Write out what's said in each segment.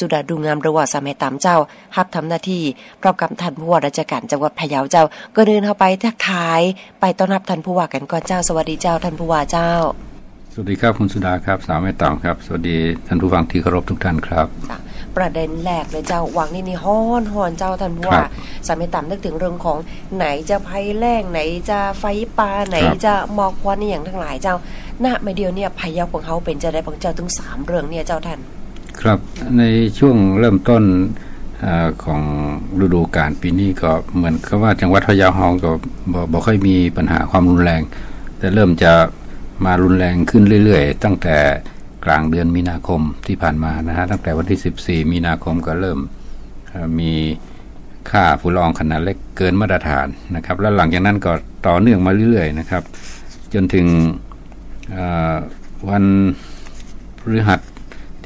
สุดาดูงามหรือว่าสามัยตามเจ้ารับทำหน้าที่พร้อมกับท่านผู้ว่าราชการจังหวัดพะเยาเจ้า ก็เดินเข้าไปทักทาย ไปต้อนรับท่านผู้ว่ากันก่อนเจ้าสวัสดีเจ้าท่านผู้ว่าเจ้า สวัสดีครับคุณสุดาครับสาวแม่ตามครับ สวัสดีท่านผู้ฟังที่เคารพทุกท่านครับประเด็นแรกเลยเจ้าวังนี่นี่ฮ้อนฮอนเจ้าท่านผู้ว่าสามัยตามนึกถึงเรื่องของไหนจะภัยแล้งไหนจะไฟป่าไหนจะหมอกควันนี่อย่างทั้งหลายเจ้าหน้าไม่เดียวเนี่ยพะเยาของเขาเป็นจะได้ของเจ้าถึงสามเรื่องเนี่ยเจ้าท่าน ครับในช่วงเริ่มต้นอของฤดูกาลปีนี้ก็เหมือนกับว่าจังหวัดพะเยาเฮาก็บ่บ่ค่อยมีปัญหาความรุนแรง แต่เริ่มจะมารุนแรงขึ้นเรื่อยๆ ตั้งแต่กลางเดือนมีนาคมที่ผ่านมานะฮะตั้งแต่วันที่ 14 มีนาคมก็เริ่มมีค่าฝุ่นละอองขนาดเล็กเกินมาตรฐานนะครับ แล้วหลังจากนั้นก็ต่อเนื่องมาเรื่อยๆนะครับ จนถึงวันพฤหัส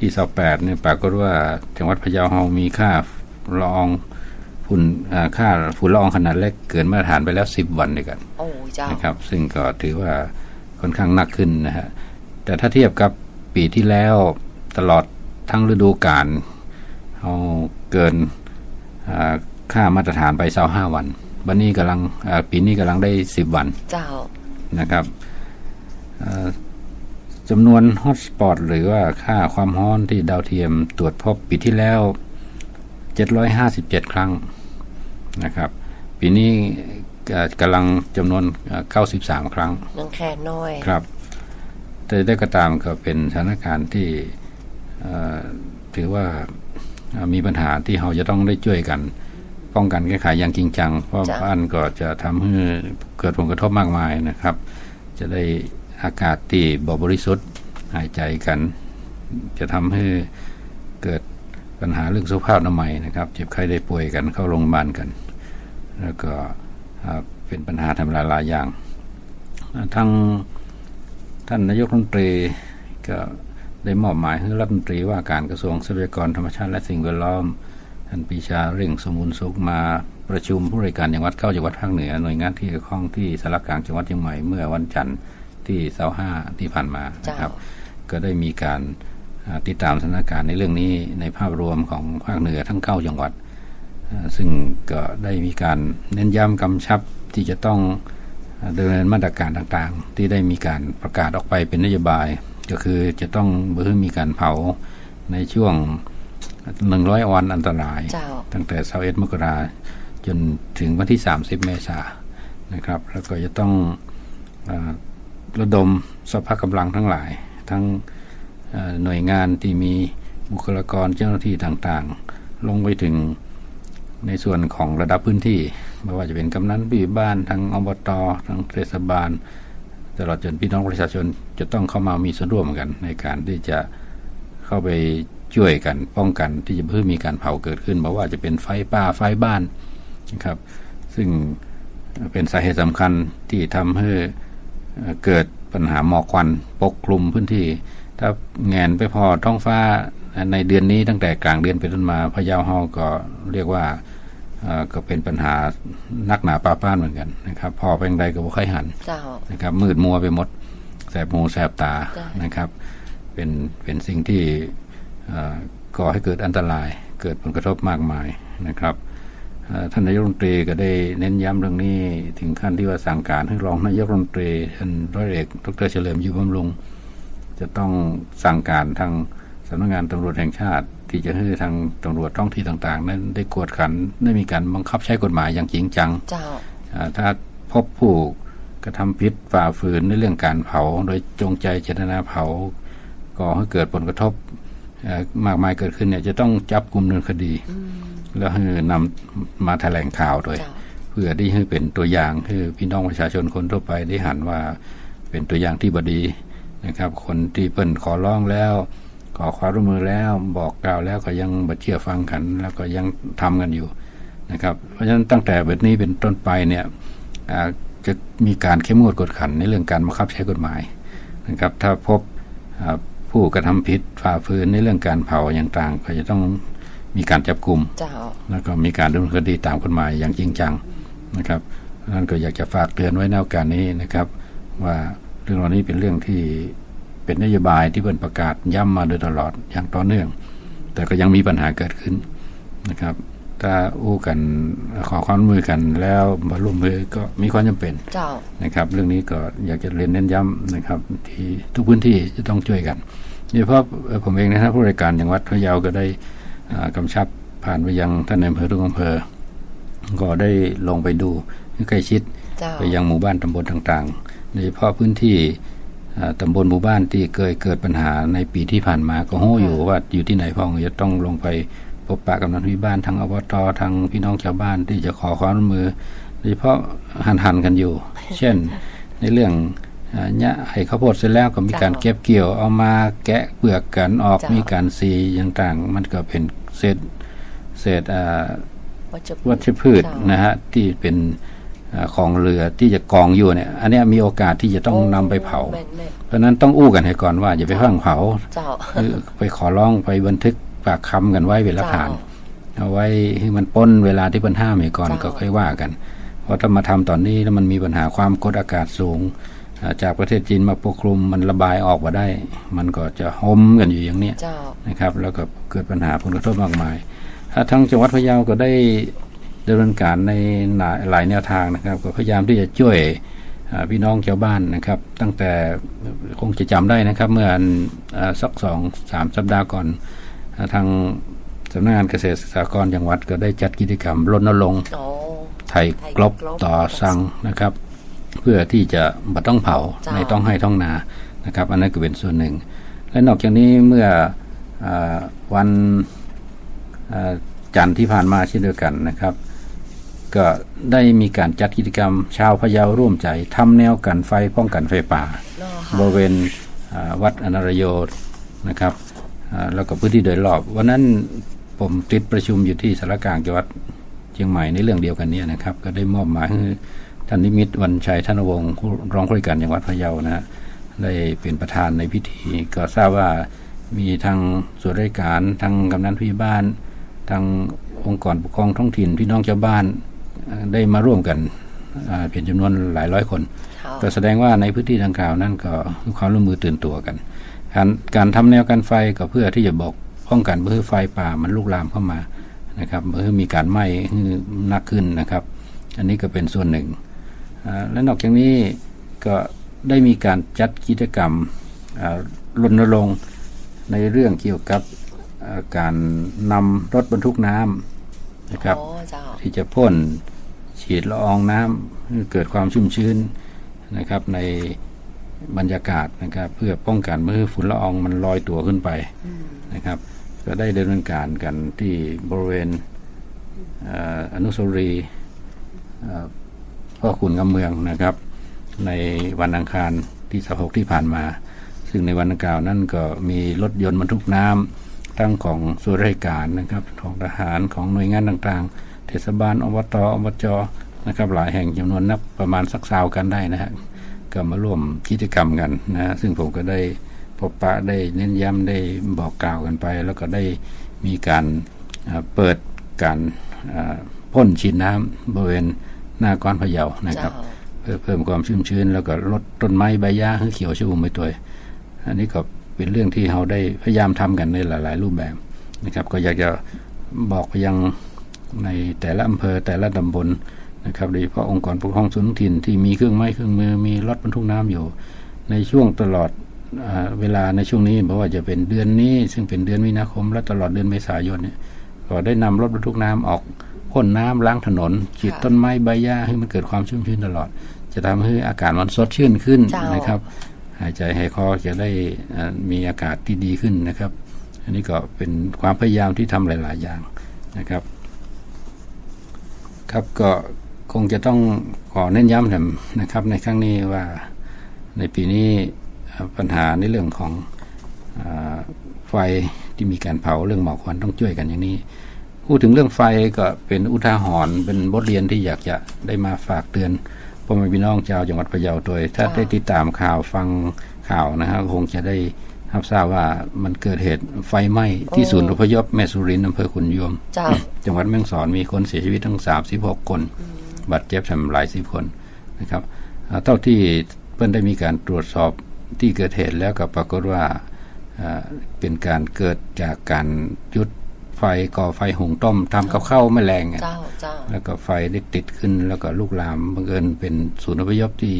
ที่28เนี่ยปรากฏว่าจังหวัดพะเยาเฮามีค่าละอองฝุ่นค่าฝุ่นละอองขนาดเล็กเกินมาตรฐานไปแล้ว10วันด้วยกันโอ้จ้านะครับ ซึ่งก็ถือว่าค่อนข้างหนักขึ้นนะฮะแต่ถ้าเทียบกับปีที่แล้วตลอดทั้งฤดูกาลเอาเกินค่ามาตรฐานไปเศร้าห้าวันวันนี้กำลังปีนี้กำลังได้สิบวัน เจ้านะครับ จำนวนฮอตสปอตหรือว่าค่าความร้อนที่ดาวเทียมตรวจพบปีที่แล้ว 757 ครั้งนะครับ ปีนี้กำลังจำนวน 93 ครั้งยังแค่น้อยครับ แต่ได้ก็ตามก็เป็นสถานการณ์ที่ถือว่ามีปัญหาที่เราจะต้องได้ช่วยกัน ป้องกันแก้ไขอย่างจริงจัง เพราะบ้านก็จะทำให้เกิดผลกระทบมากมายนะครับ จะได้ อากาศที่บบริสุทธิ์หายใจกัน จะทำให้เกิดปัญหาเรื่องสุขภาพน้ำใหม่นะครับ เจ็บไข้ได้ป่วยกันเข้าโรงพยาบาลกัน แล้วก็เป็นปัญหาทำลายหลายอย่างทั้งท่านนายกรัฐมนตรีก็ได้มอบหมายให้รัฐมนตรีว่าการกระทรวงทรัพยากรธรรมชาติและสิ่งแวดล้อมท่านปีชาเร่งสมุนสุขมาประชุมผู้บริการจังหวัดเก้าจังหวัดภาคเหนือหน่วยงานที่เกี่ยวข้องที่สารกลางจังหวัดเชียงใหม่เมื่อวันจันทร์ ที่เสาห้าที่ผ่านมานะครับ ก็ได้มีการติดตามสถานการณ์ในเรื่องนี้ในภาพรวมของภาคเหนือทั้งเก้าจังหวัด ซึ่งก็ได้มีการเน้นย้ำกำชับที่จะต้องดำเนินมาตรการต่างๆ ที่ได้มีการประกาศออกไปเป็นนโยบาย ก็คือจะต้องเพิ่มมีการเผาในช่วงหนึ่งร้อยวันอันตราย ตั้งแต่เสาเอ็ดมกราจนถึงวันที่ 30 เมษานะครับ แล้วก็จะต้อง ระดมสภาพกำลังทั้งหลาย ทั้งหน่วยงานที่มีบุคลากรเจ้าหน้าที่ต่างๆ ลงไปถึงในส่วนของระดับพื้นที่ไม่ว่าจะเป็นกำนันผู้บ้านทางอบตทางเทศบาล ตลอดจนพี่น้องประชาชนจะต้องเข้ามามีส่วนร่วมกัน ในการที่จะเข้าไปช่วยกันป้องกันที่จะเพิ่มมีการเผาเกิดขึ้นไม่ว่าจะเป็นไฟป่าไฟบ้านนะครับ ซึ่งเป็นสาเหตุสำคัญที่ทำให้ เกิดปัญหาหมอกควันปกคลุมพื้นที่ ถ้าแงนไปพอท้องฟ้าในเดือนนี้ตั้งแต่กลางเดือนไปต้นมาพะเยาเฮาก็เรียกว่าก็เป็นปัญหานักหนาป้าป้านเหมือนกันนะครับ พอเพียงใดก็บ่ค่อยหันนะครับมืดมัวไปหมดแสบหูแสบตานะครับ เป็นเป็นสิ่งที่ก่อให้เกิดอันตรายเกิดผลกระทบมากมายนะครับ ท่านนายกรัฐมนตรีก็ได้เน้นย้ำเรื่องนี้ ถึงขั้นที่ว่าสั่งการให้รองนายกรัฐมนตรีท่านร้อยเอกดรเฉลิมอยู่บำรุง จะต้องสั่งการทางสำนักงานตำรวจแห่งชาติ ที่จะให้ทางตำรวจท้องที่ต่าง ๆ นั้นได้กวดขันได้มีการบังคับใช้กฎหมายอย่างจริงจังถ้าพบผู้กระทำผิดฝ่าฝืนในเรื่องการเผา โดยจงใจเจตนาเผาก่อให้เกิดผลกระทบมากมายเกิดขึ้นเนี่ยจะต้องจับกลุ่มเนินคดี แล้วให้นำมาแถลงข่าวโดยเพื่อที่ให้เป็นตัวอย่างให้พี่น้องประชาชนคนทั่วไปได้หันว่าเป็นตัวอย่างที่บดีนะครับ คนที่เปิ่นขอร้องแล้วขอความร่วมมือแล้วบอกกล่าวแล้วก็ยังบัเชื่อฟังกัน แล้วก็ยังทำกันอยู่นะครับ เพราะฉะนั้นตั้งแต่แบบนี้เป็นต้นไปเนี่ยจะมีการเข้มงวดกดขันในเรื่องการบังคับใช้กฎหมายนะครับ ถ้าพบผู้กระทำผิดฝ่าฝืนในเรื่องการเผาอย่างต่างก็จะต้อง มีการจับกลุ่มแล้วก็มีการดำเนินคดีตามกฎหมายอย่างจริงจังนะครับนั่นก็อยากจะฝากเตือนไว้ในโอกาสนี้นะครับ ว่าเรื่องเหล่านี้เป็นเรื่องที่เป็นนโยบายที่เพิ่นประกาศย้ำมาโดยตลอดอย่างต่อเนื่อง แต่ก็ยังมีปัญหาเกิดขึ้นนะครับ ถ้าอู้กันขอความร่วมมือกันแล้วมาร่วมมือก็มีความจำเป็นเจ้านะครับ เรื่องนี้ก็อยากจะเรียนเน้นย้ำนะครับ ที่ทุกพื้นที่จะต้องช่วยกันโดยเฉพาะเอ่อผมเองนะครับผู้บริการอย่างวัดพะเยาก็ได้อ่า กำชับผ่านไปยังท่านในายอำเภอทุกอำเภอ ก็ได้ลงไปดูใกล้ชิดเจ้าไปยังหมู่บ้านตำบลต่างๆ โดยเฉพาะพื้นที่อ่าตำบลหมู่บ้านที่เคยเกิดปัญหาในปีที่ผ่านมาก็โห้อยู่ว่าอยู่ที่ไหนพ้องจะต้องลงไปพบปะกับนักวิบ้านทางอบตทางพี่น้องชาวบ้านที่จะขอความร่วมมือ โดยเฉพาะหันหันๆกันอยู่ เช่นในเรื่องอ่าเนี่ยไอ้ข้าวโพดเสร็จแล้วก็มีการเจ้าเก็บเกี่ยวเอามาแกะเปลือกกันออกเจ้ามีมีการซีต่างๆมันก็เป็น เศษเศษอ่าวัชวัชพืชเจ้านะฮะที่เป็นเอ่อของเรือที่จะกองอยู่เนี่ย อันเนี้ยมีโอกาสที่จะต้องนำไปเผาแม่นแม่นเพราะฉะนั้นต้องอู้กันให้ก่อนว่าอย่าไปฟังเผาเจ้าคือไปขอร้องไปบันทึกปากคำกันไว้เป็นหลักฐาน เอาไว้ให้มันป้นเวลาที่เพิ่นห้ามให้ก่อนเจ้าก็ค่อยว่ากัน เพราะถ้ามาทำตอนนี้แล้วมันมีปัญหาความกดอากาศสูงอ่า จากประเทศจีนมาปกคลุมมันระบายออกมาได้ มันก็จะหมกันอยู่อย่างเนี้ยเจ้านะครับ แล้วก็เกิดปัญหาผลกระทบมากมายถ้าทั้งจังหวัดพะเยาก็ได้ดำเนินการในหลายหลายแนวทางนะครับ ก็พยายามที่จะช่วยอ่าพี่น้องชาวบ้านนะครับ ตั้งแต่คงจะจำได้นะครับ เมื่ออ่าสักสองสามสัปดาห์ก่อนอ่าทางสำนักงานเกษตรสหกรณ์จังหวัดก็ได้จัดกิจกรรมรณรงค์โอ้ไทยกลบต่อสั่งนะครับ เพื่อที่จะบัต้องเผาจ้าในต้องให้ท้องนานะครับ อันนั้นก็เป็นส่วนหนึ่ง และนอกจากนี้เมื่ออาวันอ่าจันทร์ที่ผ่านมาเช่นเดียวกันนะครับ ก็ได้มีการจัดกิจกรรมชาวพะเยาร่วมใจทำแนวกันไฟป้องกันไฟป่าเนาะค่ะบริเวณอ่าวัดอนารโยนะครับอ่าแล้วก็พื้นที่โดยรอบวันนั้นผมติดประชุมอยู่ที่สารกลางจังหวัดเชียงใหม่ในเรื่องเดียวกันเนี้นะครับ ก็ได้มอบหมายให้ ท่านนิมิตรวันชัยธนวงศ์ผู้รองผู้ว่าการจังหวัดพะเยานะฮะได้เป็นประธานในพิธี ก็ทราบว่ามีทางส่วนราชการทางกำนันผู้ใหญ่บ้าน ทางองค์กรปกครองท้องถิ่นพี่น้องชาวบ้านเอ่อได้มาร่วมกันอ่าเป็นจำนวนหลายร้อยคนค่ะก็แสดงว่าในพื้นที่ดังกล่าวนั้นก็มีความร่วมมือตื่นตัวกัน การการทำแนวกันไฟก็เพื่อที่จะบอกป้องกันเพื่อไฟป่ามันลุกลามเข้ามานะครับเพื่อมีการไหม้หนักขึ้นนะครับ อันนี้ก็เป็นส่วนหนึ่งอ่า และนอกจากนี้ก็ได้มีการจัดกิจกรรมอ่ารณรงค์ในเรื่องเกี่ยวกับอ่าการนำรถบรรทุกน้ำนะครับโอ้เจ้าที่จะพ่นฉีดละอองน้ำให้เกิดความชุ่มชื้นนะครับในบรรยากาศนะครับ เพื่อป้องกันไม่ให้ฝุ่นละอองมันลอยตัวขึ้นไปนะครับ ก็ได้ดำเนินการกันที่บริเวณเอ่ออนุสาวรีย์เอ่อ พ่อขุนกำเมืองนะครับ ในวันอังคารที่16ที่ผ่านมา ซึ่งในวันดังกล่าวนั้นก็มีรถยนต์บรรทุกน้ำทั้งของส่วนราชการนะครับของทหารของหน่วยงานต่างๆ เทศบาลอบตอบจนะครับหลายแห่งจำนวนนับประมาณสักสาวกันได้นะฮะก็มาร่วมกิจกรรมกันนะซึ่งผมก็ได้พบปะได้เน้นย้ำได้บอกกล่าวกันไป แล้วก็ได้มีการเปิดการพ่นฉีดน้ำบริเวณ หน้าก้อนพะเยานะครับเจ้าเพื่อเพิ่มความชุ่มชื้น แล้วก็ลดต้นไม้ใบหญ้าให้เขียวชุ่มไปตัวอันนี้ก็เป็นเรื่องที่เราได้พยายามทำกันในหลาย ๆ รูปแบบนะครับ ก็อยากจะบอกไปยังในแต่ละอำเภอแต่ละตำบลนะครับโดยเฉพาะองค์กรปกครองส่วนท้องถิ่นที่มีเครื่องไม้เครื่องมือมีรถบรรทุกน้ำอยู่ ในช่วงตลอดอาเวลาในช่วงนี้บอกว่าจะเป็นเดือนนี้ ซึ่งเป็นเดือนมีนาคม และตลอดเดือนเมษายนเนี่ยก็ได้นำรถบรรทุกน้ำออก พ่นน้ำล้างถนนฉีดต้นไม้ใบหญ้าให้มันเกิดความชุ่มชื้นตลอด จะทำให้อากาศมันสดชื่นขึ้นเจ้านนะครับ หายใจหายคอจะได้อ่ามีอากาศที่ดีขึ้นนะครับ อันนี้ก็เป็นความพยายามที่ทำหลาย ๆ อย่างนะครับ ครับก็คงจะต้องขอเน้นย้ำนะครับ ในครั้งนี้ว่าในปีนี้อ่าปัญหาในเรื่องของอาไฟที่มีการเผาเรื่องหมอกควันต้องช่วยกันอย่างนี้ พูดถึงเรื่องไฟก็เป็นอุทาหรณ์เป็นบทเรียนที่อยากจะได้มาฝากเตือนพ่อแม่พี่น้องชาวจังหวัดพะเยาโดย ถ้าค่ะได้ติดตามข่าวฟังข่าวนะฮะคงจะได้รับทราบว่ามันเกิดเหตุไฟไหม้ที่ศูนย์อพยพแม่สุรินทร์อำเภอขุนยวมเจ้าจังหวัดแม่ฮ่องสอนมีคนเสียชีวิตทั้ง 36 คน บาดเจ็บทำหลายสิบคนนะครับอ่าเท่าที่เพิ่นได้มีการตรวจสอบที่เกิดเหตุแล้วก็ปรากฏว่าเป็นการเกิดจากการยุด ไฟก่อไฟหุงต้มทำกับข้าวแมลงเจ้าเจ้าแล้วก็ไฟได้ติดขึ้นแล้วก็ลูกลามบังเอิญเป็นศูนย์อพยพที่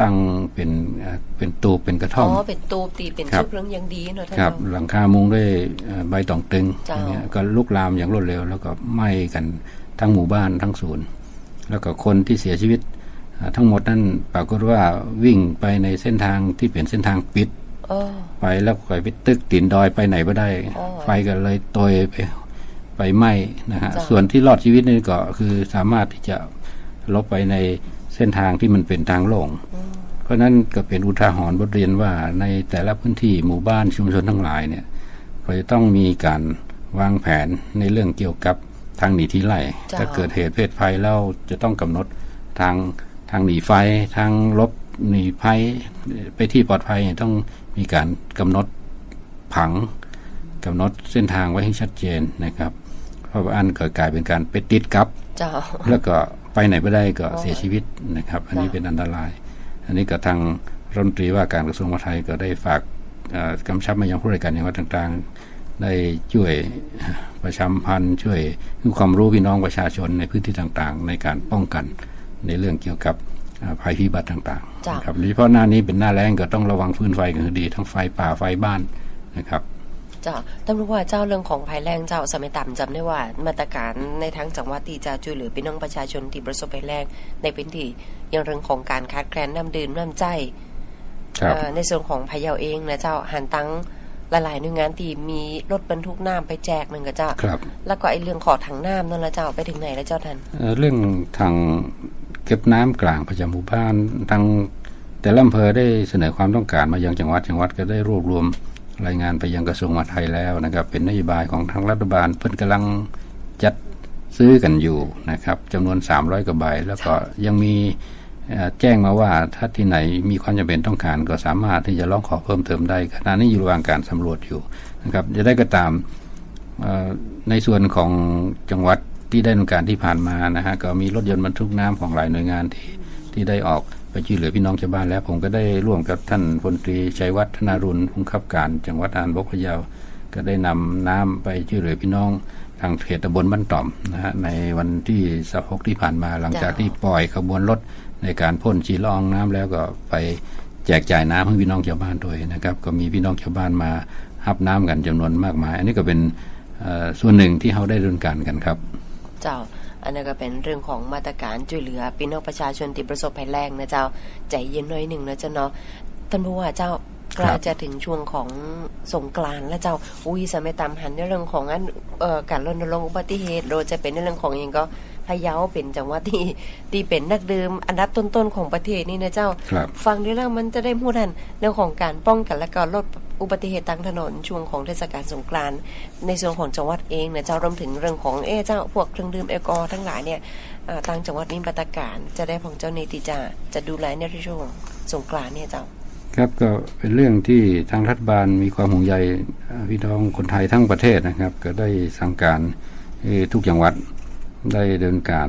ตั้งเป็นเป็นตูเป็นกระท่อมอ๋อเป็นตูตีเป็นชุดเรื่องยังดีเนาะท่านครับหลังคามุงด้วยใบตองตึงเนี่ยก็ลุกลามอย่างรวดเร็ว แล้วก็ไหม้กันทั้งหมู่บ้านทั้งศูนย์ แล้วก็คนที่เสียชีวิต ทั้งหมดนั้นปรากฏว่าวิ่งไปในเส้นทางที่เป็นเส้นทางปิด ไปแล้วไปไปตึกตินดอยไปไหนไม่ได้ ไฟก็เลยตยไปไปไหม้นะฮะส่วนที่รอดชีวิตนี่ก็คือสามารถที่จะลบไปในเส้นทางที่มันเป็นทางโล่งเพราะนั้นก็เป็นอุทาหรณ์บทเรียนว่าในแต่ละพื้นที่หมู่บ้านชุมชนทั้งหลายเนี่ยเราจะต้องมีการวางแผนในเรื่องเกี่ยวกับทางหนีที่ไล่ถ้าเกิดเหตุเพศภัยแล้วจะต้องกำหนดทางทางหนีไฟทางลบหนีภัยไปที่ปลอดภัยต้อง มีการกำหนดผังกำหนดเส้นทางไว้ให้ชัดเจนนะครับเพราะว่าอันเกิดกลายเป็นการไปติดกับแล้วก็ไปไหนไม่ได้ก็เสียชีวิตนะครับ อันนี้เป็นอันตราย อันนี้ก็ทางรัฐมนตรีว่าการกระทรวงมหาดไทยก็ได้ฝากกำชับมายังผู้บริการอย่างวัดต่างๆ ได้ช่วยประชาพันธ์ช่วยให้ความรู้พี่น้องประชาชนในพื้นที่ต่างๆ ในการป้องกันในเรื่องเกี่ยวกับ ภัยพิบัติต่างๆครับโดยเฉพาะหน้านี้เป็นหน้าแรงก็ต้องระวังฟืนไฟกันดี ทั้งไฟป่าไฟบ้านนะครับเจ้าตำรวจว่าเจ้าเรื่องของภัยแรงเจ้าสมัยต่ำจำได้ว่า มาตรการในทั้งจังหวัดที่จะช่วยเหลือพี่น้องประชาชนที่ประสบภัยแรงในพื้นที่อย่างเรื่องของการคัดแคลนน้ำดื่มน้ำใจในส่วนของพะเยาเองนะเจ้าหันตั้งหลายๆหน่วยงานที่มีรถบรรทุกน้ำไปแจกนั่นก็เจ้าครับแล้วก็ไอ้เรื่องขอถังน้ำนั่นละเจ้าไปถึงไหนแล้วเจ้าท่านเรื่องทาง เก็บน้ำกลางประจำหมู่บ้านทางแต่ละอำเภอได้เสนอความต้องการมายังจังหวัดจังหวัดก็ได้รวบรวมรายงานไปยังกระทรวงมหาดไทยแล้วนะครับ เป็นนโยบายของทางรัฐบาลเพิ่นกำลังจัดซื้อกันอยู่นะครับจำนวน 300กว่าใบแล้วก็ยังมีแจ้งมาว่าถ้าที่ไหนมีความจำเป็นต้องการก็สามารถที่จะร้องขอเพิ่มเติมได้ขณะนี้อยู่ระหว่างการสำรวจอยู่นะครับจะได้ก็ตามในส่วนของจังหวัด ที่ได้ดำเนินการที่ผ่านมานะฮะก็มีรถยนต์บรรทุกน้ำของหลายหน่วยงานที่ที่ได้ออกไปช่วยเหลือพี่น้องชาวบ้านแล้ว ผมก็ได้ร่วมกับท่านพลตรีชัยวัฒนารุณผู้ขับการ จังหวัดอ่านบกพะเยาก็ได้นำน้ำไปช่วยเหลือพี่น้องทางเขตตำบลบ้านต่อมนะฮะในวันที่สักที่ผ่านมาหลังจากที่ปล่อยขบวนรถในการพ่นชีลองน้ำแล้วก็ไปแจกจ่ายน้ำให้พี่น้องชาวบ้านด้วยนะครับ ก็มีพี่น้องชาวบ้านมาหับน้ำกันจำนวนมากมาย อันนี้ก็เป็นส่วนหนึ่งที่เขาได้ดำเนินการกันครับ เจ้า อันนั้นก็เป็นเรื่องของมาตรการช่วยเหลือพี่น้องประชาชนที่ประสบภัยแรงนะเจ้า ใจเย็นหน่อยหนึ่งนะเจ้าเนาะ ท่านผู้ว่าเจ้ากลาจะถึงช่วงของสงกรานแล้วเจ้า อุ้ยสมัยตามหันในเรื่องของอันการรณรงค์อุบัติเหตุโดยจะเป็นในเรื่องของอย่างก็ เยาเป็นจังหวัดที่ที่เป็นนักดื่มอันดับต้นๆของประเทศนี่นะเจ้า ฟังได้แล้วมันจะได้พูดทันเรื่องของการป้องกันและก็ลดอุบัติเหตุทางถนนช่วงของเทศกาลสงกรานต์ในส่วนของจังหวัดเองเนี่ยเจ้ารวมถึงเรื่องของเอ๊เจ้าพวกเครื่องดื่มแอลกอฮอล์ทั้งหลายเนี่ยทางจังหวัดมีมาตรการจะได้ของเจ้าเนติจะจะดูแลในช่วงสงกรานต์เนี่ยเจ้าครับก็เป็นเรื่องที่ทางรัฐบาลมีความห่วงใยพี่น้องคนไทยทั้งประเทศนะครับ ก็ได้สั่งการทุกจังหวัด ได้เดินการ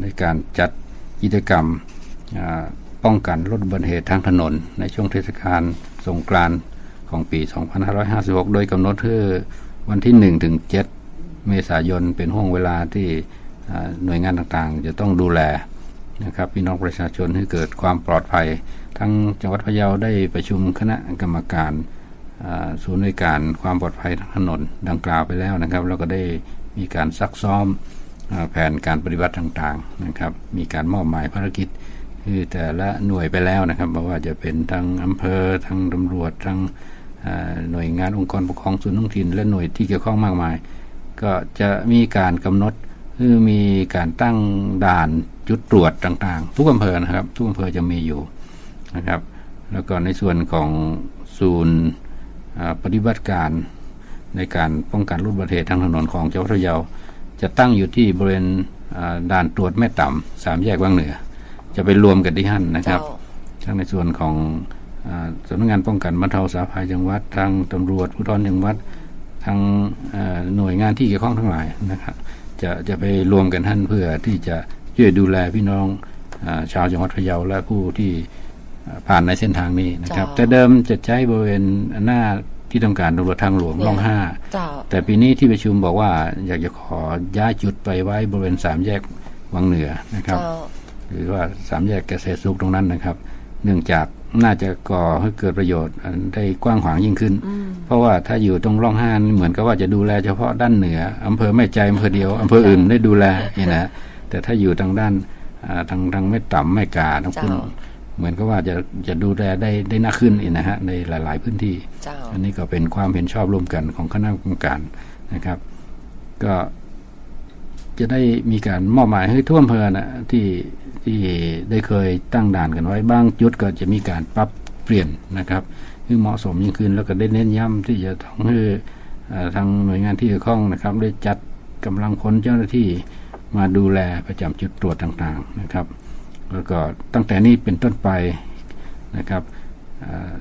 ในการจัดกิจกรรมป้องกันลดอุบัติเหตุทางถนน ในช่วงเทศกาลสงกรานต์ของปี 2556 โดยกำหนดคือวันที่ 1 ถึง 7 เมษายนเป็นห่วงเวลาที่หน่วยงานต่างๆ จะต้องดูแลนะครับพี่น้องประชาชนให้เกิดความปลอดภัย ทั้งจังหวัดพะเยาได้ประชุมคณะกรรมการศูนย์ในการความปลอดภัยทางถนนดังกล่าวไปแล้วนะครับ แล้วก็ได้มีการซักซ้อม แผนการปฏิบัติต่างๆนะครับ มีการมอบหมายภารกิจคือแต่ละหน่วยไปแล้วนะครับเพราะว่าจะเป็นทั้งอำเภอทั้งตำรวจทั้งหน่วยงานองค์กรปกครองส่วนท้องถิ่น และหน่วยที่เกี่ยวข้องมากมาย ก็จะมีการกำหนดคือมีการตั้งด่านจุดตรวจต่าง ๆ ทุกอำเภอนะครับ ทุกอำเภอจะมีอยู่นะครับ แล้วก็ในส่วนของศูนย์ปฏิบัติการในการป้องกันรุนประเทศทางถนนของเจ้าพระเยา จะตั้งอยู่ที่บริเวณด่านตรวจแม่ต่ำสามแยกวังเหนือ จะไปรวมกันที่หั่นนะครับ ทั้งในส่วนของสำนักงานป้องกันบรรเทาสาภัยจังหวัดทางตำรวจผู้ทอนจังหวัดทางหน่วยงานที่เกี่ยวข้องทั้งหลายนะครับ จะจะไปรวมกันท่านเพื่อที่จะช่วยดูแลพี่น้องอชาวจังหวัดพะเยาและผู้ที่ผ่านในเส้นทางนี้นะครับ แต่เดิมจะใช้บริเวณหน้า ที่ทำการตำรวจทางหลวงร่องห้าเจ้าแต่ปีนี้ที่ประชุมบอกว่าอยากจะขอย้ายจุดไปไว้บริเวณสามแยกวังเหนือนะครับเจ้าหรือว่าสามแยกเกษตรสุขตรงนั้นนะครับ เนื่องจากน่าจะก่อให้เกิดประโยชน์อันได้กว้างขวางยิ่งขึ้น เพราะว่าถ้าอยู่ตรงร่องห้านี่เหมือนกับว่าจะดูแลเฉพาะด้านเหนืออำเภอแม่ใจอำเภอเดียวอำเภออื่นได้ดูแลนี่นะแต่ถ้าอยู่ทางด้านอ่าทางทางแม่ต่ำแม่กาทางคุณ เจ้าเหมือนกับว่าจะจะดูแลได้ได้น่าขึ้นอีกนะฮะในหลาย ๆ พื้นที่เจ้าอันนี้ก็เป็นความเห็นชอบร่วมกันของคณะกรรมการนะครับ ก็จะได้มีการมอบหมายให้ทั่วอำเภอนะที่ที่ได้เคยตั้งด่านกันไว้บ้างจุดก็จะมีการปรับเปลี่ยนนะครับให้เหมาะสมยิ่งขึ้นแล้วก็ได้เน้นย้ำที่จะต้องให้เอ่อทางหน่วยงานที่เกี่ยวข้องนะครับ ได้จัดกำลังพลเจ้าหน้าที่มาดูแลประจำจุดตรวจต่างๆนะครับ แล้วก็ตั้งแต่นี้เป็นต้นไปนะครับเอ่อ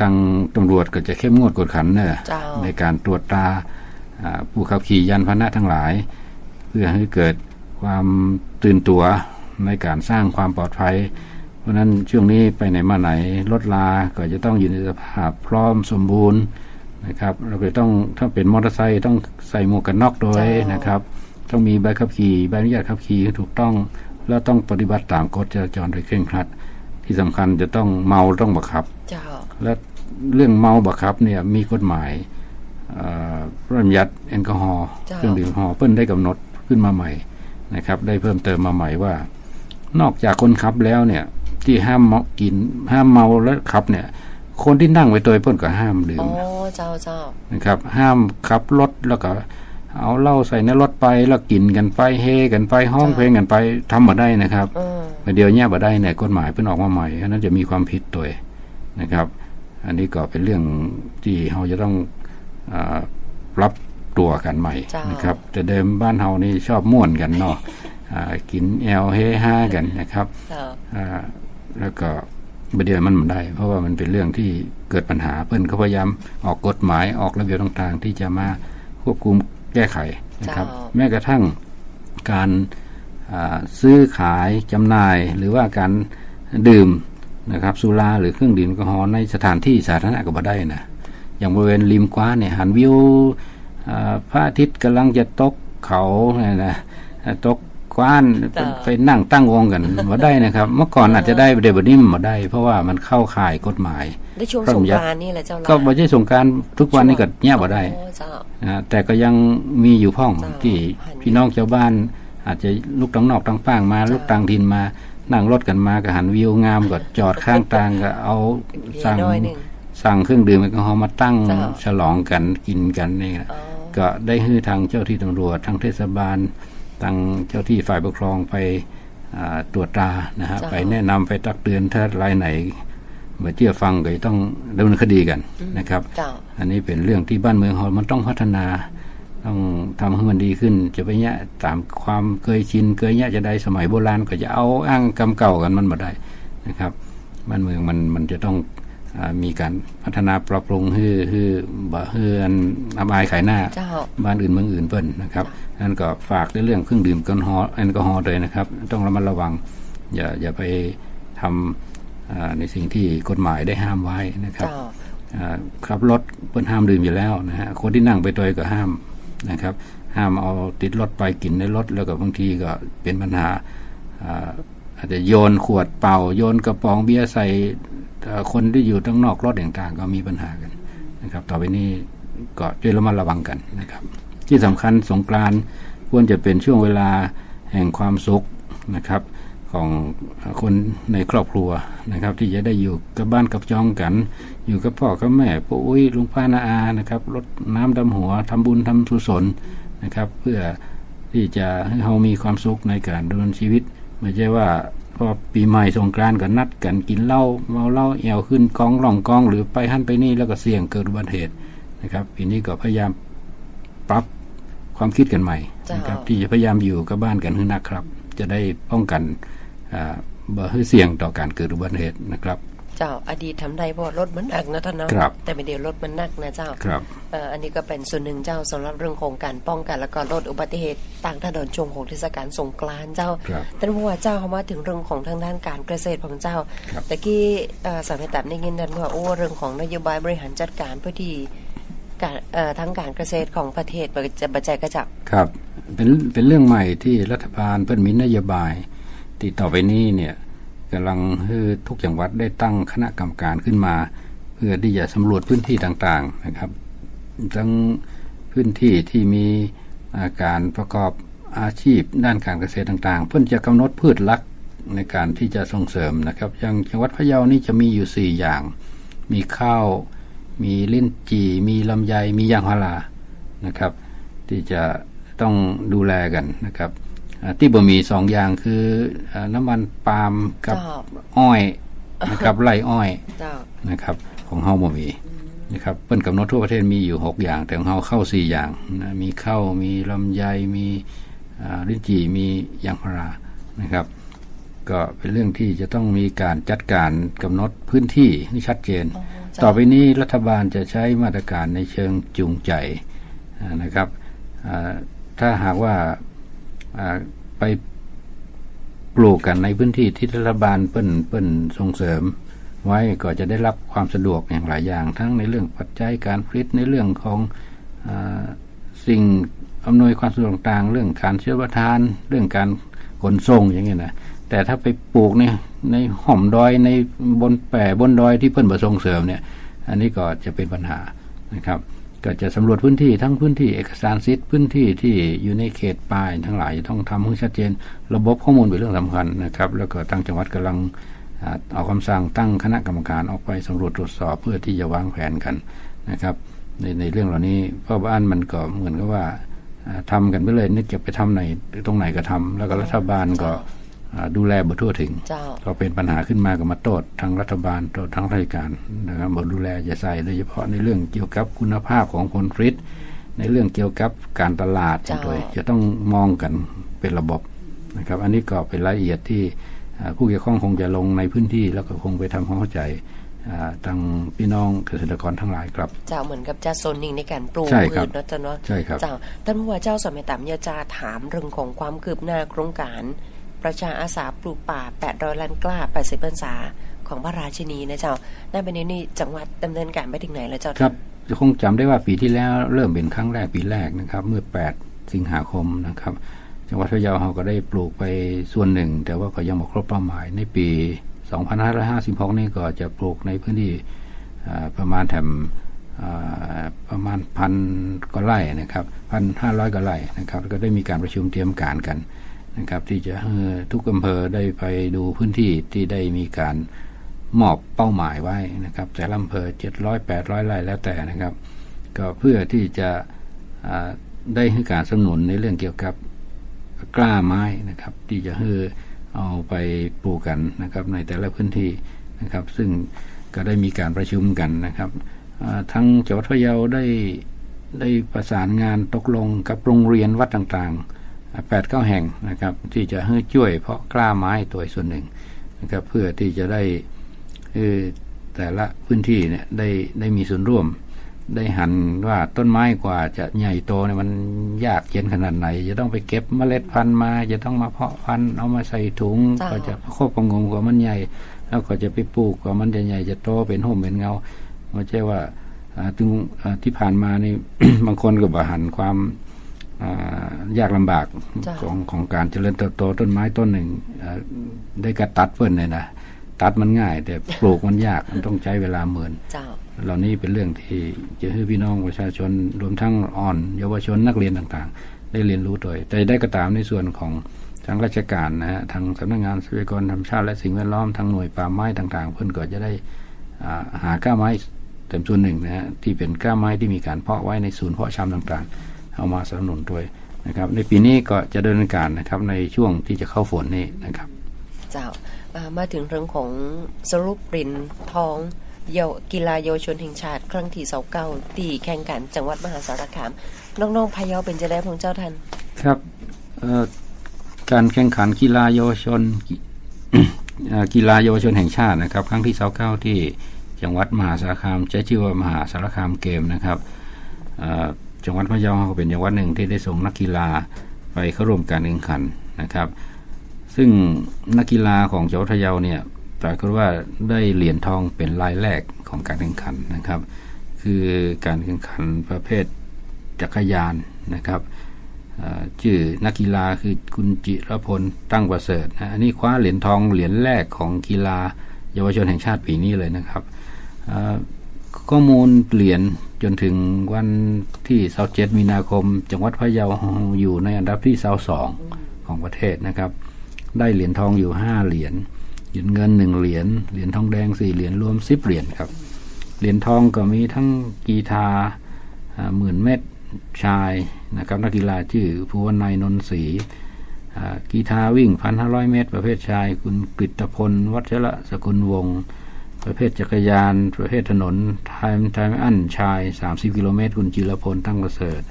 ทางตำรวจก็จะเข้มงวดกวดขันเนอะเจ้าในการตรวจตราอ่าผู้ขับขี่ยานพาหนะทั้งหลาย เพื่อให้เกิดความตื่นตัวในการสร้างความปลอดภัย เพราะฉะนั้นช่วงนี้ไปไหนมาไหนรถลาก็จะต้องอยู่ในสภาพพร้อมสมบูรณ์นะครับ เราก็ต้องถ้าเป็นมอเตอร์ไซค์ต้องใส่หมวกกันน็อกโดยจ้านนะครับ ต้องมีใบขับขี่ใบอนุญาตขับขี่ที่ถูกต้อง แล้วต้องปฏิบัติตามกฎจราจรโดยเคร่งครัด ที่สำคัญจะต้องเมาต้องบังคับเจ้าและเรื่องเมาบังคับเนี่ยมีกฎหมายเอ่อพระราชบัญญัติแอลกอฮอล์จ้าเครื่องดื่มแอลกอฮอล์เพิ่นได้กำหนดขึ้นมาใหม่นะครับ ได้เพิ่มเติมมาใหม่ว่า นอกจากคนขับแล้วเนี่ย ที่ห้ามเมากินห้ามเมาแล้วขับเนี่ย คนที่นั่งไปตัวเพิ่นก็ห้ามดื่อ๋มอเจ้าเจ้านะครับ ห้ามขับรถแล้วก็ เอาเหล้าใส่ในรถไปแล้วกินกันไปเฮกันไปห้องเพลงกันไปทำมาได้นะครับอืมเดี๋ยวเนี้ยบ่ได้เนี่ยกฎหมายเพิ่นออกมาใหม่อันนั้นจะมีความผิดตัวนะครับ อันนี้ก็เป็นเรื่องที่เราจะต้องอาปรับตัวกันใหม่จ้านนะครับ แต่เดิมบ้านเฮานี่ชอบม่วนกันเนาะอ่ากินแอลเฮฮากันนะครับเจ้าอ่าแล้วก็ประเดี๋ยวมันมันได้ เพราะว่ามันเป็นเรื่องที่เกิดปัญหาเพิ่นก็พยายามออกกฎหมายออกระเบียบต่างๆ ที่จะมาควบคุม แก้ไขนะครับ แม้กระทั่งการอ่าซื้อขายจำหน่าย หรือว่าการดื่มนะครับสุราหรือเครื่องดื่มแอลกอฮอล์ในสถานที่สาธารณะก็บ่ได้นะอย่างบริเวณริมกว้านเนี่ยหันวิวอ่าพระอาทิตย์กำลังจะตกเขาเนี่ยนะตก กว้านจ้ะไปนั่งตั้งวงกันมาได้นะครับ เมื่อก่อนอาจจะได้เดี๋ยวนี้มันมาได้ เพราะว่ามันเข้าข่ายกฎหมายได้ช่วงพระสบังญญักติรานต์นี่แหละเจ้าก็ไม่ใช่สงกรารทุกวันนี้ก็แย่บ่ได้อ๋อเจ้านะฮะแต่ก็ยังมีอยู่พ่องจ้ะที่หันพี่น้องชาวบ้าน อาจจะลูกตั้งนอกตั้งป้างมาจ้ะลูกต่างถิ่นมา นั่งรถกันมาก็หันวิวงามก็จอดข้างทางก็เอาเบียสั่งร์น้อยหนึ่งสั่งเครื่องดื่มแอลกอฮอล์มาตั้งจ้ะฉลองกันกินกันนี่นะอ๋อก็ได้ให้ทางเจ้าที่ตำรวจทางเทศบาล ทางเจ้าที่ฝ่ายปกครองไปอ่าตรวจตรานะฮะจ้ะไปแนะนำไปตักเตือนถ้ารายไหนมาเชื่อฟังก็จะต้องดำเนินคดีกันนะครับเจ้าอันนี้เป็นเรื่องที่บ้านเมืองเรามันต้องพัฒนา ต้องทำให้มันดีขึ้น จะไปเนี่ยตามความเคยชินเคยเนี่ยจะได้สมัยโบราณก็จะเอาอ้างกรรมเก่ากันมันมาได้นะครับ บ้านเมืองมันมันจะต้องอา มีการพัฒนาปรับปรุงให้ให้บ่ให้อันอับอายขายหน้าเจ้า บ้านอื่นเมืองอื่นเพิ่นนะครับนั่นก็ฝากในเรื่องเครื่องดื่มแอลกอฮอล์แอลกอฮอล์เลยนะครับ ต้องระมัดระวัง อย่าอย่าไปทำอ่าในสิ่งที่กฎหมายได้ห้ามไว้นะครับเจ้าอ่าขับรถเพิ่นห้ามดื่มอยู่แล้วนะฮะคนที่นั่งไปตัวก็ห้ามนะครับ ห้ามเอาติดรถไปกินในรถแล้วก็บางทีก็เป็นปัญหาอ่าอาจจะโยนขวดเป่าโยนกระป๋องเบียร์ใส่เอ่อ คนที่อยู่ตั้งนอกรถต่างๆ ก็มีปัญหากันนะครับ ต่อไปนี้ก็ช่วยระมัดระวังกันนะครับ ที่สำคัญสงกรานควรจะเป็นช่วงเวลาแห่งความสุขนะครับ ของคนในครอบครัวนะครับ ที่จะได้อยู่กับบ้านกับจองกัน อยู่กับพ่อกับแม่ปู่อุ้ยลุงป้านาอานะครับรดน้ำดำหัวทำบุญทำสุศลนะครับ เพื่อที่จะให้เรามีความสุขในการดำเนินชีวิต ไม่ใช่ว่า พอปีใหม่สงกรานต์ก็นัดกันกินเหล้าเมาเหล้าแอวขึ้นกองร่องกอง หรือไปหั่นไปนี่แล้วก็เสี่ยงเกิดอุบัติเหตุนะครับปีนี้ก็พยายามปรับความคิดกันใหม่นะครับจ้าที่จะพยายามอยู่กับบ้านกันให้นักครับ จะได้ป้องกันอ่าบ่ให้เสี่ยงต่อการเกิดอุบัติเหตุนะครับ เจ้าอดีตทำได้เพราะว่ารถมันหนักนะท่านเนาะครับแต่ไม่เดียวรถมันหนักนะเจ้าครับเอ่ออันนี้ก็เป็นส่วนหนึ่งเจ้าสำหรับเรื่องของการป้องกัน แล้วก็ลดอุบัติเหตุต่างถนนช่วงของเทศกาลสงกรานต์เจ้าครับแต่ว่าเจ้าเขามาถึงเรื่องของทางด้านการเกษตรของเจ้าครับตะกี้เอ่อสามเหตุในยินดันว่าโอ้เรื่องของนโยบายบริหารจัดการเพื่อที่การเอ่อทั้งการเกษตรของประเทศจะบรรจัยกระจับครับเป็นเป็นเรื่องใหม่ที่รัฐบาลเพิ่นมีนโยบายที่ต่อไปนี้เนี่ย กำลังทุกจังหวัดได้ตั้งคณะกรรมการขึ้นมา เพื่อที่จะสำรวจพื้นที่ต่างๆนะครับ ทั้งพื้นที่ที่มีอาการประกอบอาชีพด้านการเกษตรต่างๆ เพื่อจะกำหนดพืชลักษณ์ในการที่จะส่งเสริมนะครับ อย่างจังหวัดพะเยานี่จะมีอยู่สี่อย่าง มีข้าว มีลิ้นจี่ มีลำไย มียางพารานะครับ ที่จะต้องดูแลกันนะครับ ที่บ่มีสองอย่างคืออาน้ำมันปาล์มกับเจ้าอ้อยนะครับไร่อ้อยเจ้านะครับ ของเฮาบ่มีนะครับเปิ้นกำหนดทั่วประเทศมีอยู่หกอย่าง แต่ของเฮาเข้าสี่อย่างนะมีข้าวมีลำไยมีอ่าลิ้นจี่มียางพารานะครับ ก็เป็นเรื่องที่จะต้องมีการจัดการกำหนดพื้นที่ที่ชัดเจนอ๋อเจ้าต่อไปนี้รัฐบาลจะใช้มาตรการในเชิงจูงใจอ่านะครับอ่าถ้าหากว่าอ่า ไปปลูกกันในพื้นที่ที่รัฐบาลเปิ้นเปิ้นส่งเสริม ไว้ก็จะได้รับความสะดวกอย่างหลายอย่าง ทั้งในเรื่องปัจจัยการผลิตในเรื่องของอสิ่งอำนวยความสะดวกต่างเรื่องการเชื้อประทาน เรื่องการขนส่งอย่างเงี้ยนะแต่ถ้าไปปลูกในในห่อมดอยในบนแปะบนดอยที่เพิ่นบ่ส่งเสริมเนี่ย อันนี้ก็จะเป็นปัญหานะครับ ก็จะสำรวจพื้นที่ทั้งพื้นที่เอกสารสิทธิ์พื้นที่ที่อยู่ในเขตป่ายทั้งหลายจะต้องทำให้ชัดเจน ระบบข้อมูลเป็นเรื่องสำคัญนะครับ แล้วก็ตั้งจังหวัดกำลังอ่าเอาคำสั่งตั้งคณะกรรมการออกไปสำรวจตรวจสอบเพื่อที่จะวางแผนกันนะครับ ในในเรื่องเหล่านี้เพราะบ้านมันก็เหมือนกับว่าอ่าทำกันไปเลยนึกจะไปทำไหนตรงไหนก็ทำแล้วก็รัฐบาลก็ ดูแลบ่ทั่วถึงเจ้าก็เป็นปัญหาขึ้นมาก็มาโทษทางรัฐบาลโทษทางราชการนะครับบทดูแลจะใส่โดยเฉพาะในเรื่องเกี่ยวกับคุณภาพของผลผลิตในเรื่องเกี่ยวกับการตลาดจ้ะโดยจะต้องมองกันเป็นระบบนะครับ อันนี้ก็เป็นรายละเอียดที่อ่าผู้เกี่ยวข้องคงจะลงในพื้นที่แล้วก็คงไปทำความเข้าใจอ่าทางพี่น้องเกษตรกรทั้งหลายครับ เจ้าเหมือนกับจะโซนนิ่งในการปลูกใช่พืครับชเนาะเจ้าเนาะใช่ครับเจ้าท่านผู้ว่าเจ้าสมัยต่ำอยากจะถามเรื่องของความคืบหน้าโครงการ ประชาอาสาปลูกป่า 800ล้านกล้า 80พรรษาของพระราชินีนะเจ้านั่นเป็นนี่จังหวัดดำเนินการไปถึงไหนแล้วเจ้าครับจะคงจำได้ว่าปีที่แล้วเริ่มเป็นครั้งแรกปีแรกนะครับ เมื่อ 8 สิงหาคมนะครับ จังหวัดพะเยาเราก็ได้ปลูกไปส่วนหนึ่ง แต่ว่าก็ยังไม่ครบเป้าหมายในปี 2556 นี่ก็จะปลูกในพื้นที่ประมาณแถมประมาณพันกว่าไร่นะครับพันห้าร้อยกว่าไร่นะครับ ก็ได้มีการประชุมเตรียมการกัน นะครับ ที่จะทุกอำเภอได้ไปดูพื้นที่ที่ได้มีการมอบเป้าหมายไว้นะครับ แต่ละอำเภอเจ็ดร้อยแปดร้อยไร่แล้วแต่นะครับ ก็เพื่อที่จะได้ให้การสนับสนุนในเรื่องเกี่ยวกับกล้าไม้นะครับ ที่จะให้เอาไปปลูกกันนะครับ ในแต่ละพื้นที่นะครับ ซึ่งก็ได้มีการประชุมกันนะครับทั้งจังหวัดพะเยาได้ได้ประสานงานตกลงกับโรงเรียนวัดต่าง ๆแปดเก้าแห่งนะครับ ที่จะให้ช่วยเพาะกล้าไม้ตัวส่วนหนึ่งนะครับเพื่อที่จะได้คือแต่ละพื้นที่เนี่ยได้ได้มีส่วนร่วม ได้หันว่าต้นไม้กว่าจะใหญ่โตเนี่ยมันยากเย็นขนาดไหน จะต้องไปเก็บเมล็ดพันธุ์มา จะต้องมาเพาะพันธุ์เอามาใส่ถุงจ้าก็จะประคบประหงมกว่ามันใหญ่ แล้วก็จะไปปลูกกว่ามันจะใหญ่จะโตเป็นห่มเป็นเงาไม่ใช่ว่าอ่าถึงอ่าที่ผ่านมานี่บางคนก็บหันความอ่า ยากลำบากจ้ะของของการเจริญเติบโตต้นไม้ต้นหนึ่งอ่าได้กระตัดเพิ่นเนี่ยนะตัดมันง่าย แต่ปลูกมันยากมันต้องใช้เวลาเหมือนเจ้าเหล่านี้เป็นเรื่องที่จะให้พี่น้องประชาชนรวมทั้งอ่อน เยาวชนนักเรียนต่างๆ ได้เรียนรู้โดยแต่ได้ก็ตามในส่วนของทางราชการนะฮะทางสำนักงานทรัพยากรธรรมชาติและสิ่งแวดล้อมทางหน่วยป่าไม้ต่างๆ เพื่อนก็จะได้อ่าหากล้าไม้เต็มส่วนหนึ่งนะฮะที่เป็นกล้าไม้ที่มีการเพาะไว้ในศูนย์เพาะชำต่างๆ เอามาสนับสนุนด้วยนะครับ ในปีนี้ก็จะดำเนินการนะครับในช่วงที่จะเข้าฝนนี้นะครับ เจ้าอ่ามาถึงเรื่องของสรุปรินทองเยาวกีฬาเยาวชนแห่งชาติ ครั้งที่เสาเก้าตีแข่งกันจังหวัดมหาสารคามน้องๆพะเยาเป็นจะได้ของเจ้าทันครับเอ่อการแข่งขันกีฬาเยาวชนกีเอ่อกีฬาเยาวชนแห่งชาตินะครับ ครั้งที่เสาเก้าที่จังหวัดมหาสารคามใช้ชื่อว่ามหาสารคามเกมนะครับเอ่อ จังหวัดพะเยาก็เป็นจังหวัดหนึ่งที่ได้ส่งนักกีฬาไปเข้าร่วมการแข่งขันนะครับ ซึ่งนักกีฬาของจังหวัดพะเยาเนี่ยปรากฏว่าได้เหรียญทองเป็นรายแรกของการแข่งขันนะครับ คือการแข่งขันประเภทจักรยานนะครับชื่อนักกีฬาคือคุณจิรพลตั้งประเสริฐนะอันนี้คว้าเหรียญทองเหรียญแรกของกีฬาเยาวชนแห่งชาติปีนี้เลยนะครับข้อมูลเหรียญ จนถึงวันที่เสาเจ็ดมีนาคม จังหวัดพะเยาอยู่ในอันดับที่เสาสองของประเทศนะครับ ได้เหรียญทองอยู่ห้าเหรียญเหรียญเงินหนึ่งเหรียญเหรียญทองแดงสี่เหรียญรวมสิบเหรียญครับ เหรียญทองก็มีทั้งกีฬาหมื่นเมตรชายนะครับนักกีฬาชื่อภูวนายนนศรีกีฬาวิ่งพันห้าร้อยเมตร ประเภทชาย คุณกฤตพล วัชระสกุลวงศ์ ประเภทจักรยาน ประเภทถนนไทม์ไทม์อันชาย 30 กิโลเมตร คุณจิรพลตั้งประเสริฐ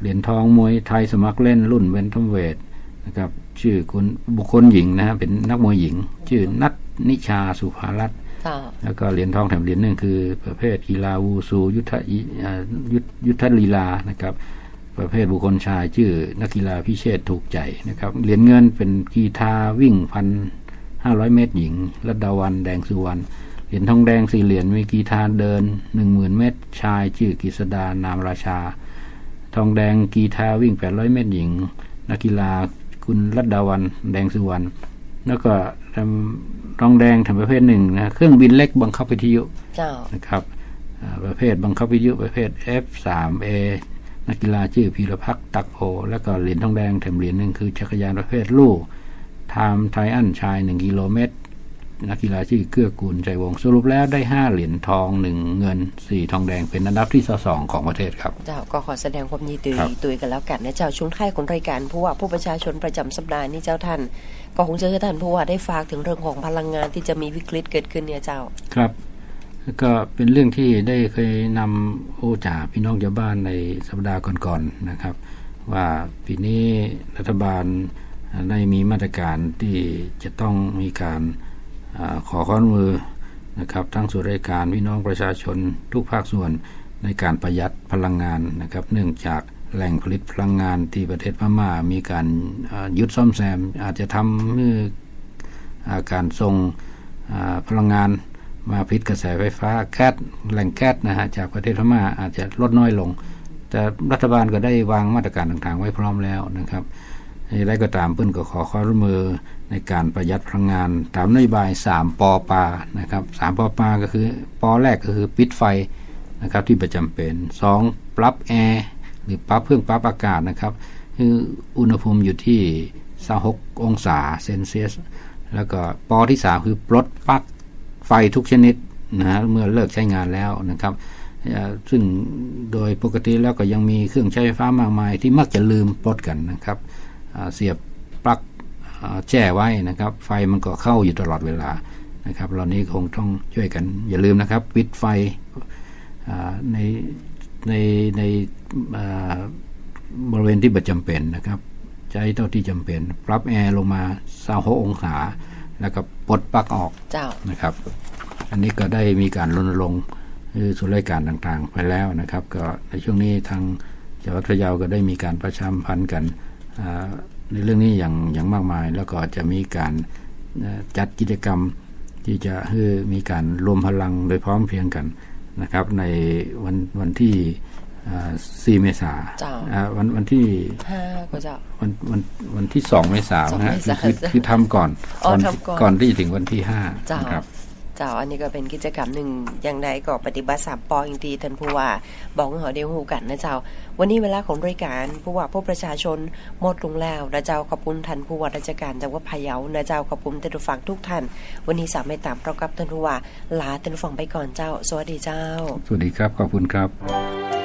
เหรียญทองมวยไทยสมัครเล่นรุ่นเวนทอมเวทนะครับชื่อคุณบุคคลหญิงนะฮะเป็นนักมวยหญิง ชื่อนัทนิชาสุภารัตน์แล้วก็เหรียญทองแถมเหรียญหนึ่งคือ ประเภทกีฬาวูซูยุทธยุทธลีลานะครับ ประเภทบุคคลชาย ชื่อนักกีฬาพิเชษถูกใจนะครับเหรียญเงินเป็นกีฬาวิ่งพันห้าร้อยเมตรหญิงรัดาวันแดงสุวรรณ เหรียญทองแดงสี่เหรียญมีกีฬาเดินหนึ่งหมื่นเมตร ชายชื่อกิษดานามราชา ทองแดงกีฬาวิ่งแปดร้อยเมตรหญิง นักกีฬาคุณรัดาวันแดงสุวรรณแล้วก็ทำรองแดงทำประเภทหนึ่งนะเครื่องบินเล็กบังคับวิทยุนะครับประเภทบังคับวิทยุประเภท F3A นักกีฬาชื่อพีรพักตักโพแล้วก็เหรียญทองแดงแถมเหรียญหนึ่งคือจักรยานประเภทลู่ไทม์ไทอันชายหนึ่งกิโลเมตร นักกีฬาชื่อเกื้อกูลใจวงสรุปแล้วได้ห้าเหรียญทองหนึ่งเงินสี่ทองแดงเป็นอันดับที่สองของประเทศครับ เจ้าก็ขอแสดงความยินดีตุยกันแล้วกันนะเจ้าช่วงท้ายของรายการผู้ว่าผู้ประชาชนประจำสัปดาห์นี้เจ้าท่าน ก็คงจะท่านผู้ว่าได้ฝากถึงเรื่องของพลังงานที่จะมีวิกฤตเกิดขึ้นเนี่ยเจ้าครับก็เป็นเรื่องที่ได้เคยนำโอจ่าพี่น้องชาวบ้านในสัปดาห์ก่อนๆนนะครับ ว่าปีนี้รัฐบาลได้มีมาตรการที่จะต้องมีการอ ขอข้อมือนะครับทั้งส่วนราชการพี่น้องประชาชนทุกภาคส่วนในการประหยัดพลังงานนะครับ เนื่องจากแหล่งผลิตพลังงานที่ประเทศพม่ามีการยุดซ่อมแซม อาจจะทำให้การส่งพลังงานมาพิษกระแสไฟฟ้าแก๊สแหล่งแก๊สนะฮะจากประเทศพม่าอาจจะลดน้อยลง แต่รัฐบาลก็ได้วางมาตรการต่างๆ ไว้พร้อมแล้วนะครับ ไรก็ตามเพิ่นก็ขอความร่วมมือในการประหยัดพลังงาน ตามนโยบาย 3 ปอปานะครับ3ปอปาก็คือปอแรกก็คือปิดไฟนะครับที่ประจำเป็น 2 ปรับแอร์หรือปรับเพื่องปรับอากาศนะครับคืออุณหภูมิอยู่ที่26องศาเซนเซียส แล้วก็ปอที่ 3 คือปลดปลั๊กไฟทุกชนิดนะฮะเมื่อเลิกใช้งานแล้วนะครับซึ่งโดยปกติแล้วก็ยังมีเครื่องใช้ไฟฟ้ามากมายที่มักจะลืมปลดกันนะครับ เสียบปลั๊กแช่ไว้นะครับ ไฟมันก็เข้าอยู่ตลอดเวลานะครับเรานี้คงต้องช่วยกัน อย่าลืมนะครับปิดไฟในในในบริเวณที่ประจำเป็นนะครับ ใช้เท่าที่จำเป็น ปรับแอร์ลงมาสาหกองศา แล้วก็ปลดปลั๊กออกนะครับ อันนี้ก็ได้มีการรณรงค์ส่วนรายการต่างๆ ไปแล้วนะครับ ก็ในช่วงนี้ทางจังหวัดพะเยาก็ได้มีการประชามพันธ์กัน ในเรื่องนี้อย่างอย่างมากมาย แล้วก็จะมีการจัดกิจกรรมที่จะให้มีการรวมพลังโดยพร้อมเพียงกันนะครับ ในวันวันที่สี่เมษาวันวันที่ห้าก็จะวันวันวันที่สองเมษานะฮะคือคือทำก่อนก่อนที่จะถึงวันที่ห้าครับ เจ้าอันนี้ก็เป็นกิจกรรมหนึ่งอย่างใดก็ปฏิบัติสามปออย่างดีท่านผู้ว่า บอกหอเดียวหูกันนะเจ้า วันนี้เวลาของรายการผู้ว่าผู้ประชาชนหมดลงแล้วนะเจ้าขอบคุณท่านผู้ว่าราชการจังหวัดพะเยานะเจ้าขอบคุณท่านผู้ฟังทุกท่าน วันนี้สามไม่ตามประกับท่านผู้ว่าลาท่านผู้ฟังไปก่อนเจ้า สวัสดีเจ้า สวัสดีครับขอบคุณครับ